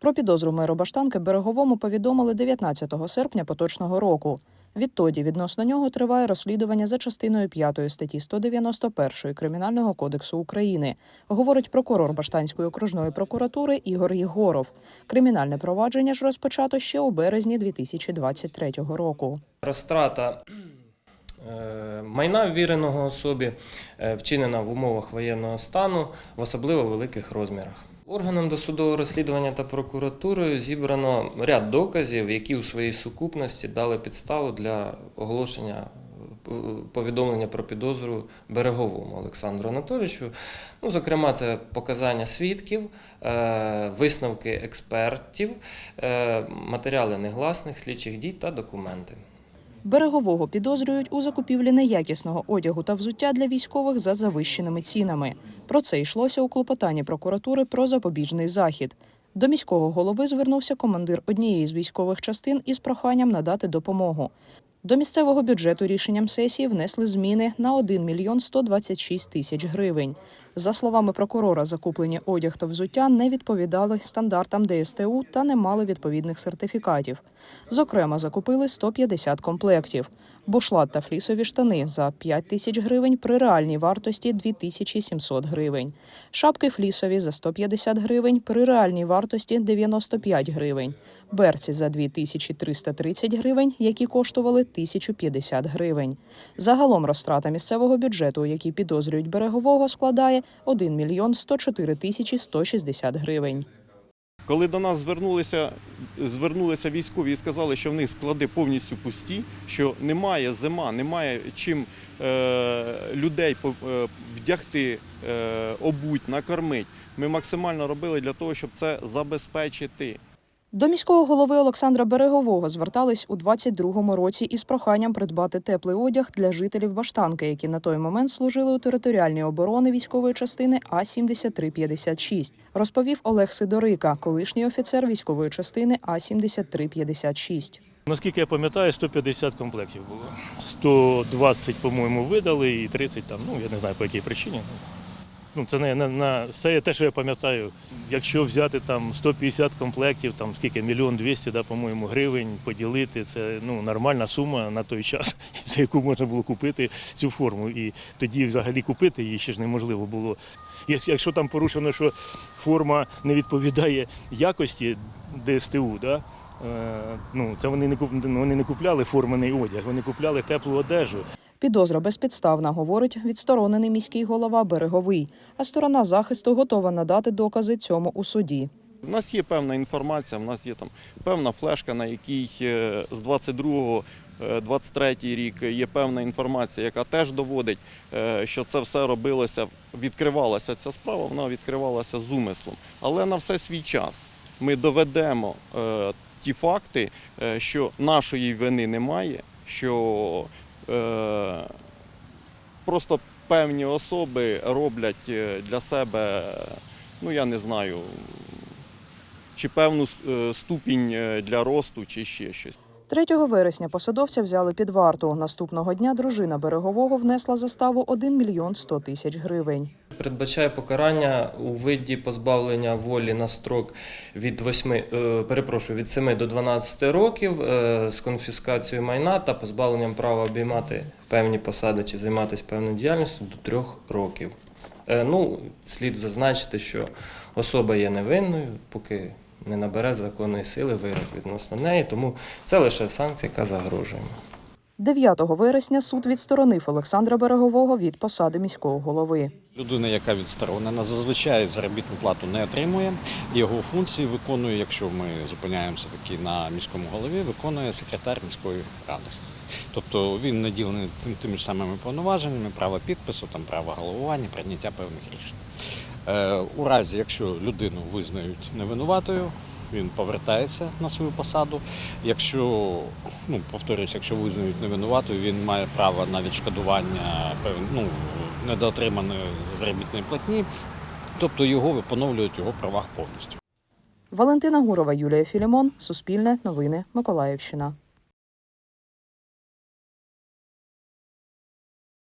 Про підозру меру Баштанки береговому повідомили 19 серпня поточного року. Відтоді відносно нього триває розслідування за частиною 5 статті 191 Кримінального кодексу України, говорить прокурор Баштанської окружної прокуратури Ігор Єгоров. Кримінальне провадження ж розпочато ще у березні 2023 року. Розтрата майна ввіреного особі е, вчинена в умовах воєнного стану в особливо великих розмірах. Органом досудового розслідування та прокуратурою зібрано ряд доказів, які у своїй сукупності дали підставу для оголошення е, повідомлення про підозру береговому Олександру Анатолійовичу. Ну, зокрема, це показання свідків, е, висновки експертів, е, матеріали негласних слідчих дій та документи. Берегового підозрюють у закупівлі неякісного одягу та взуття для військових за завищеними цінами. Про це йшлося у клопотанні прокуратури про запобіжний захід. До міського голови звернувся командир однієї з військових частин із проханням надати допомогу. До місцевого бюджету рішенням сесії внесли зміни на 1 мільйон 126 тисяч гривень. За словами прокурора, закуплені одяг та взуття не відповідали стандартам ДСТУ та не мали відповідних сертифікатів. Зокрема, закупили 150 комплектів. Бушлат та флісові штани за 5 тисяч гривень при реальній вартості 2700 гривень. Шапки флісові за 150 гривень при реальній вартості 95 гривень. Берці за 2330 гривень, які коштували 1050 гривень. Загалом розтрата місцевого бюджету, які підозрюють берегового, складає 1 мільйон 104 тисячі 160 гривень. Коли до нас звернулися, звернулися військові і сказали, що в них склади повністю пусті, що немає зима, немає чим е, людей е, вдягти, е, обуть, накормити. Ми максимально робили для того, щоб це забезпечити. До міського голови Олександра Берегового звертались у 22-му році із проханням придбати теплий одяг для жителів Баштанки, які на той момент служили у територіальній оборони військової частини А 7356 розповів Олег Сидорика, колишній офіцер військової частини А 7356 Наскільки я пам'ятаю, 150 комплектів було. 120, по-моєму, видали і 30 там, ну я не знаю по якій причині. Ну, це не на, на це те, що я пам'ятаю. Якщо взяти там 150 комплектів, там скільки мільйон двісті, да, по-моєму, гривень поділити, це ну нормальна сума на той час, за яку можна було купити цю форму. І тоді взагалі купити її ще ж неможливо було. Якщо там порушено, що форма не відповідає якості ДСТУ, да, Е, ну, це вони не вони не купляли формений одяг, вони купляли теплу одежу. Підозра безпідставна, говорить відсторонений міський голова Береговий. А сторона захисту готова надати докази цьому у суді. У нас є певна інформація, у нас є там певна флешка, на якій е, з 22-го, е, 23-й рік є певна інформація, яка теж доводить, е, що це все робилося, відкривалася ця справа, вона відкривалася з умислом. Але на все свій час ми доведемо е, ті факти, е, що нашої вини немає, що е, просто певні особи роблять е, для себе, ну я не знаю, чи певну е, ступінь е, для росту, чи ще щось. 3 вересня посадовця взяли під варту. Наступного дня дружина Берегового внесла заставу 1 мільйон 100 тисяч гривень. Передбачає покарання у виді позбавлення волі на строк від 8, е, перепрошую, від 7 до 12 років е, з конфіскацією майна та позбавленням права обіймати певні посади чи займатися певною діяльністю до 3 років. Е, Ну, слід зазначити, що особа є невинною, поки не набере законної сили вирок відносно неї, тому це лише санкція, яка загрожує. 9 вересня суд відсторонив Олександра Берегового від посади міського голови. Людина, яка відсторонена, зазвичай заробітну плату не отримує. Його функції виконує, якщо ми зупиняємося таки на міському голові, виконує секретар міської ради. Тобто він наділений тим, тими ж самими повноваженнями, право підпису, там право головування, прийняття певних рішень. Е, у разі, якщо людину визнають невинуватою, він повертається на свою посаду. Якщо, ну повторюсь, якщо визнають невинуватою, він має право на відшкодування ну, недоотриманої заробітної платні, тобто його поновлюють його правах повністю. Валентина Гурова, Юлія Філімон, Суспільне, Новини, Миколаївщина.